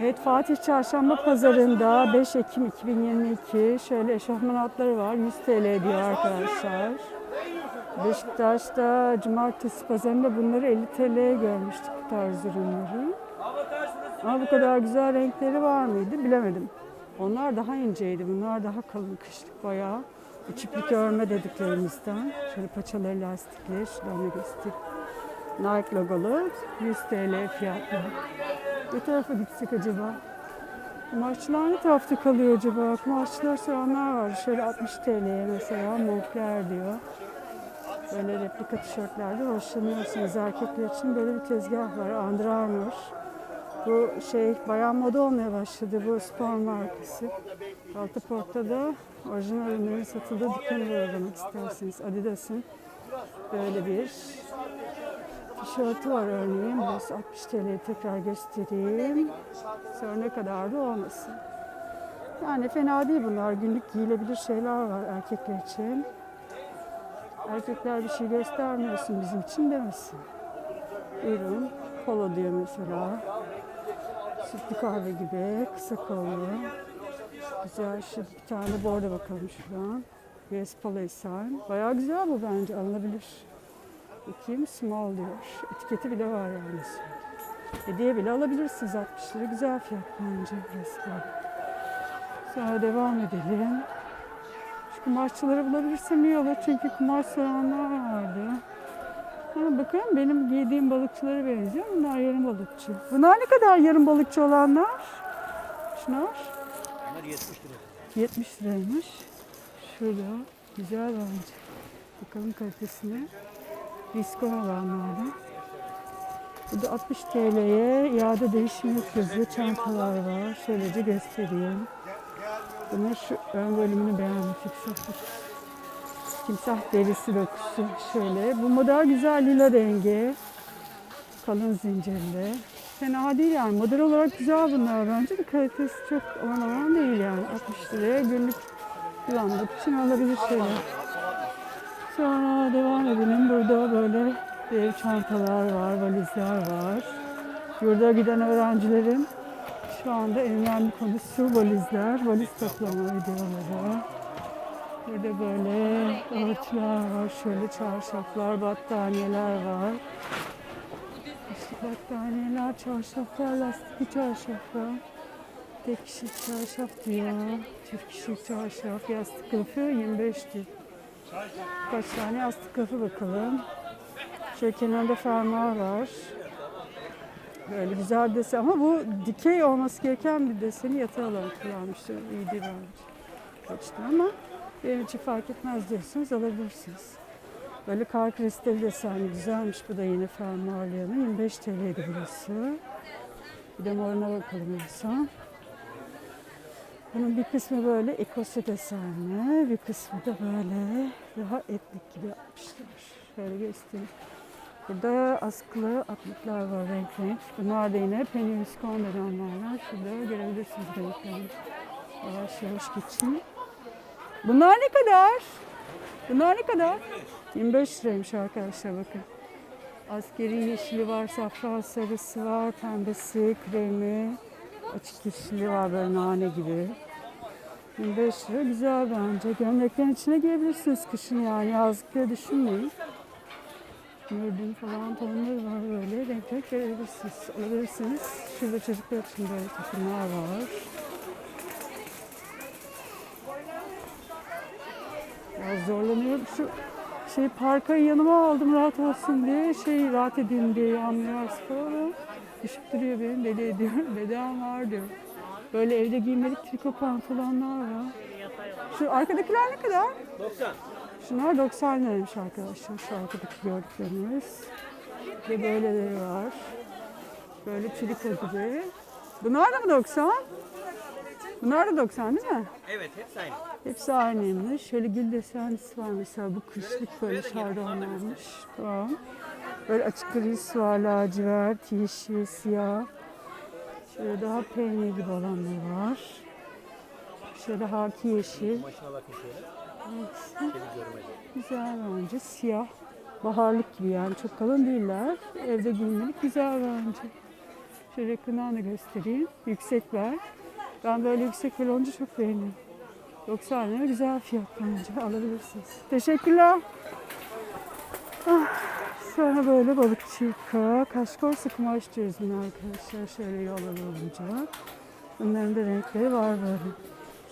Evet Fatih Çarşamba Pazarı'nda 5 Ekim 2022 şöyle eşofman altları var 100 TL diyor arkadaşlar. Beşiktaş'ta cumartesi pazarında bunları 50 TL'ye görmüştük bu tarz ürünleri. Ama bu kadar güzel renkleri var mıydı bilemedim. Onlar daha inceydi bunlar daha kalın kışlık bayağı. Küçüklük örme dediklerimizden. Şöyle paçaları lastikli, şuradan göstereyim. Nike logolu 100 TL fiyatlı. Ne tarafa gitsek acaba? Kumaşçılar ne tarafta kalıyor acaba? Kumaşçılar soranlar var. Şöyle 60 TL'ye mesela Moncler diyor. Böyle replika tişörtlerde hoşlanıyorsunuz. Erkekler için böyle bir tezgah var. Under Armour. Bu şey bayağı moda olmaya başladı. Bu spor markası. Altı portada orijinal ürünlerin satıldığı dükkanı uğramak isterseniz. Adidas'ın böyle bir tişörtü var örneğin. Burası 60 TL'yi tekrar göstereyim. Sonra kadar da olmasın. Yani fena değil bunlar. Günlük giyilebilir şeyler var erkekler için. Erkekler bir şey göstermiyorsun bizim için demesin. Ürün, polo diyor mesela. Sütlü kahve gibi, kısa kollu. Güzel, şu bir tane borda bakalım şuradan. US Polo. Bayağı güzel bu bence, alınabilir. Bakayım small diyor. Etiketi bile var yani. Hediye bile alabilirsiniz 60 lira. Güzel fiyat bence böyle. Sonra devam edelim. Şu kumaşçıları bulabilirsem iyi olur çünkü kumaş soranlar vardı. Ha, bakın benim giydiğim balıkçılara benziyor. Bunlar yarım balıkçı. Bunlar ne kadar yarım balıkçı olanlar? Şunlar? Bunlar 70 lira. 70 liraymış. Şurada. Güzel bence. Bakalım kalitesine. Viskon olanlardan. Burada 60 TL'ye iade değişim yok. Çantalar var. Şöylece göstereyim. Bunun şu ön bölümünü beğendim. Timsah, timsah derisi dokusu. Şöyle. Bu model güzel lila rengi. Kalın zincirli. Fena değil yani. Model olarak güzel bunlar bence de kalitesi çok aman aman değil yani. 60 liraya günlük kullanmak için alabilir şeyler. Sonra devam edelim. Burada böyle dev çantalar var, valizler var. Yurda giden öğrencilerin şu anda en önemli konusu valizler, valiz toplama videoları. Burada böyle örtüler var, şöyle çarşaflar, battaniyeler var. İşte battaniyeler, çarşaflar, lastikli çarşaflar. Tek kişilik çarşaf diyor. Çift kişilik çarşaf, yastık kılıfı 25 diyor. Kaç tane yastık kılıfı bakalım. Şöyle kenarda fermuar var. Böyle güzel desen ama bu dikey olması gereken bir deseni yatay olarak kullanmıştır. İyi değil bence. Kaçtı ama benim için fark etmez diyorsanız alabilirsiniz. Böyle kar kristali desenli güzelmiş. Bu da yine fermuarlı yanı. 25 TL'ydi burası. Bir de moruna bakalım en son. Bunun bir kısmı böyle desenli, bir kısmı da böyle daha etnik gibi yapmışlar. Şöyle göstereyim. Burada askılı atlıklar var renk renk. Bunlar da yine penny viskon dönemlerden. Şurada görebilirsiniz renklerini. Yavaş yavaş geçeyim. Bunlar ne kadar? Bunlar ne kadar? 25 liraymış arkadaşlar bakın. Askeri yeşili var, safran sarısı var, pembesi, kremi, açık yeşili var böyle nane gibi. 25 lira güzel bence. Gömleklerin içine giyebilirsiniz kışın yani yazlık düşünmeyin. Mürdüm falan tonları var böyle. Renk renk alabilirsiniz. Şurada çocuklar için böyle takımlar var. Biraz zorlanıyorum. Şu şey parkayı yanıma aldım rahat olsun diye. Şey rahat edeyim diye yağmur falan. Düşüp duruyor benim deli ediyor. Bedam var diyor. Böyle evde giymelik triko pantolonlar var. Şu arkadakiler ne kadar? 90. Şunlar 90 liraymış arkadaşlar. Şu arkadaki gördüklerimiz. Ve böyleleri var. Böyle triko gibi. Bunlar da mı 90? Bunlar da 90 değil mi? Evet hepsi aynı. Hepsi aynıymış. Şöyle gül desenlisi var mesela. Bu kışlık böyle şardonlanmış. Tamam. Böyle açık gris var, lacivert, yeşil, siyah. Şöyle daha peynir gibi olanlar var. Şöyle haki yeşil. Maşına bakın şöyle. Güzel bence. Siyah. Baharlık gibi yani çok kalın değiller. Evde giyinmelik güzel bence. Şöyle yakından da göstereyim. Yüksekler. Ben böyle yüksek bel olunca çok beğeniyorum. 90 lira güzel fiyat bence. Alabilirsiniz. Teşekkürler. Ah, sonra böyle balıkçı yıka. Kaşkorsa kumaş diyoruz buna arkadaşlar. Şöyle yol olunca. Bunların da renkleri var böyle.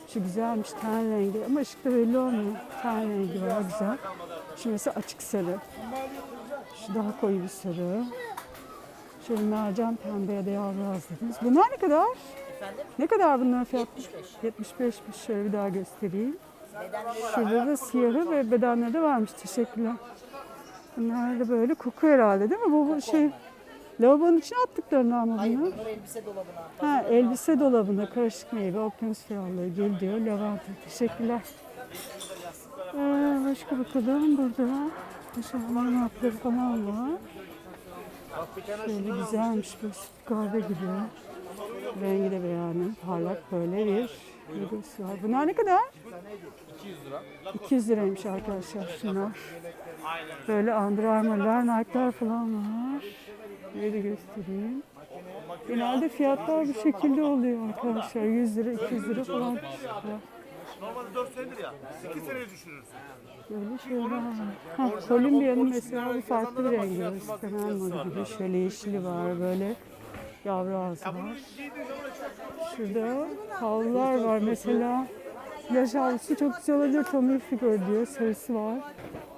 Şu güzelmiş ten rengi ama ışıkta belli olmuyor. Ten rengi var güzel. Şu mesela açık sarı. Şu daha koyu bir sarı. Şöyle mercan pembe ya da yavru az dediniz. Bunlar ne kadar? Ne kadar bunların fiyatı? 75. 75'miş. Şöyle bir daha göstereyim. Şurada da siyahı ve bedenleri de varmış. Teşekkürler. Bunlar da böyle koku herhalde değil mi? Bu, bu şey lavabonun içine attıklarını ama bunlar. Bunlar elbise dolabına. Ha, elbise dolabına karışık meyve, okyanus fiyalları gel diyor. Lavanta. Teşekkürler. Ee, başka bakalım burada. Yaşamlar mapları falan var. Şöyle güzelmiş bu kahve gibi. Rengi de beğendim. Parlak böyle bir logosu var. Bunlar ne kadar? 200 lira. 200 liraymış arkadaşlar şunlar. Böyle Under Armour'lar, Nike'lar falan var. Şöyle de göstereyim. Genelde fiyatlar bu şekilde oluyor arkadaşlar. 100 lira, 200 lira falan. Normalde 4 senedir ya. 2 seneye düşürürsün. Böyle var. Ha, Kolombiya'nın mesela bir farklı bir rengi var. İstemem modu gibi. Şöyle yeşili var, böyle yavru ağzı var. Şurada havlular var mesela. Plaj havlusu çok güzel olabilir. Tommy Hilfiger diyor. Sarısı var.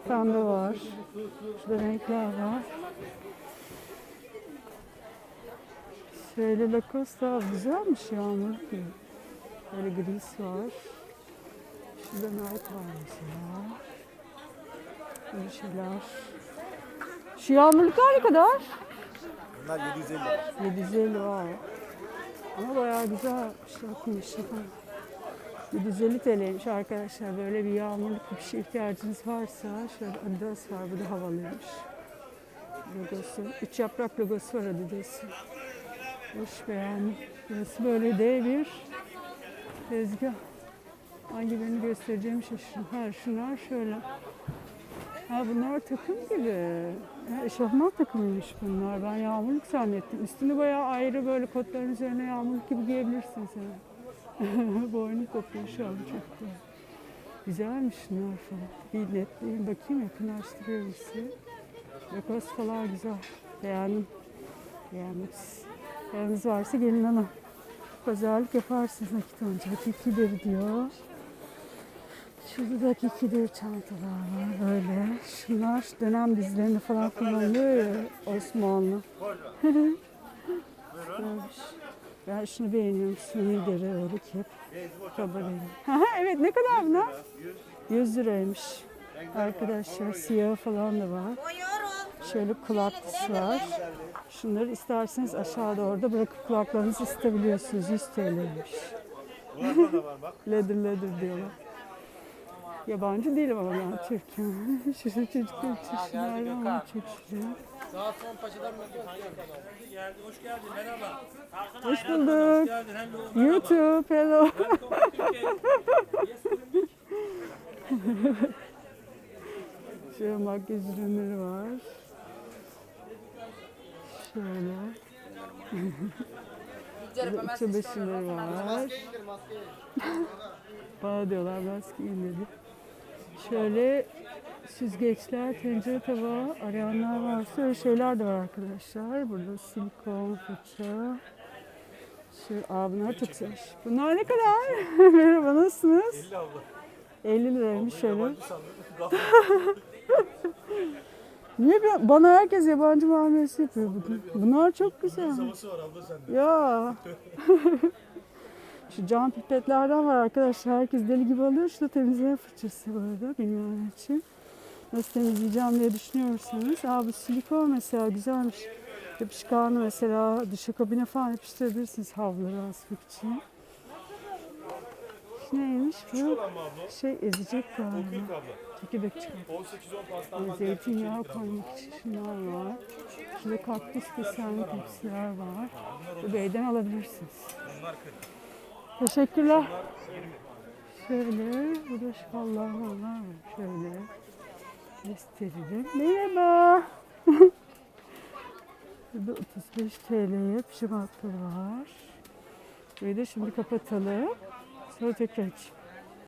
Pembe var. Şurada renkler var. Şöyle Lacoste güzelmiş gibi. Böyle gris var. Şurada Nike var mesela. Böyle şeyler. Şu yağmurluklar ne kadar? Bunlar 750. 750 var. Ama bayağı güzel şey yapmış. 750 TL'ymiş arkadaşlar. Böyle bir yağmurluk bir şey ihtiyacınız varsa şöyle Adidas var. Bu da havalıymış. Logosu. Üç yaprak logosu var Adidas'ın. Hoş beğendim. Burası böyle dev bir tezgah. Hangi birini göstereceğimi şaşırdım. Ha şunlar şöyle. Ha bunlar takım gibi. Eşofman takımıymış bunlar. Ben yağmurluk zannettim. Üstünü bayağı ayrı böyle kotların üzerine yağmurluk gibi giyebilirsiniz yani. Boynum kopuyor şu an çok güzel. Güzelmiş şunlar falan. Bir netleyeyim bakayım yakınlaştırıyorum size. Lacoste falan güzel. Beğendim. Beğendim. Paranız varsa gelin alın. Pazarlık yaparsınız nakit olunca. Hakikidir diyor. Şurada da hakikidir çantalar var böyle. Şunlar dönem dizilerinde falan kullanılıyor ya Osmanlı. Güzelmiş. Ben şunu beğeniyorum. Suni deri örük hep. Kabareli. evet ne kadar bunlar? 100 liraymış. Arkadaşlar siyah falan da var. Şöyle kulaklısı var. Şunları isterseniz aşağı doğru da bırakıp kulaklarınızı ısıtabiliyorsunuz. 100 TL'ymiş. leather leather diyorlar. Yabancı değilim ama ben Türk'üm. Şu çocuklar için şunlardan var çeşitli. Saat son paçadan mı? geldi, hoş geldin, merhaba. Hoş bulduk. YouTube, hello. Şöyle makyaj ürünleri var. Şöyle. Çamaşırları var. Bana diyorlar maske indirdi. Şöyle süzgeçler, tencere tava arayanlar varsa öyle şeyler de var arkadaşlar. Burada silikon, fırça. Şu, aa bunlar çok. Bunlar ne kadar? Merhaba nasılsınız? 50 abla. 50 liraymış şöyle. Niye bir- bana herkes yabancı muamelesi yapıyor bugün? Bunlar çok güzel. Havası var abla sende. Ya. Şu cam pipetlerden var arkadaşlar. Herkes deli gibi alıyor. Şu da temizleme fırçası bu arada bilmeyenler için. Nasıl temizleyeceğim diye düşünüyorsanız. Aa bu silikon mesela güzelmiş. Yapışkanlı mesela duşa kabine falan yapıştırabilirsiniz havluları asmak için. Neymiş bu? Şey ezecek galiba. 40 abla. Çekirdek. 18-10 pastan Zeytinyağı koymak için şunlar var. Şurada kaktüs desenli tepsiler var. Bu beyden alabilirsiniz. Teşekkürler. Şöyle, burada şallar var. Şöyle gösterelim. Merhaba. Burada 35 TL'ye pijama altları var. Burayı da şimdi kapatalım. Sonra tekrar açayım.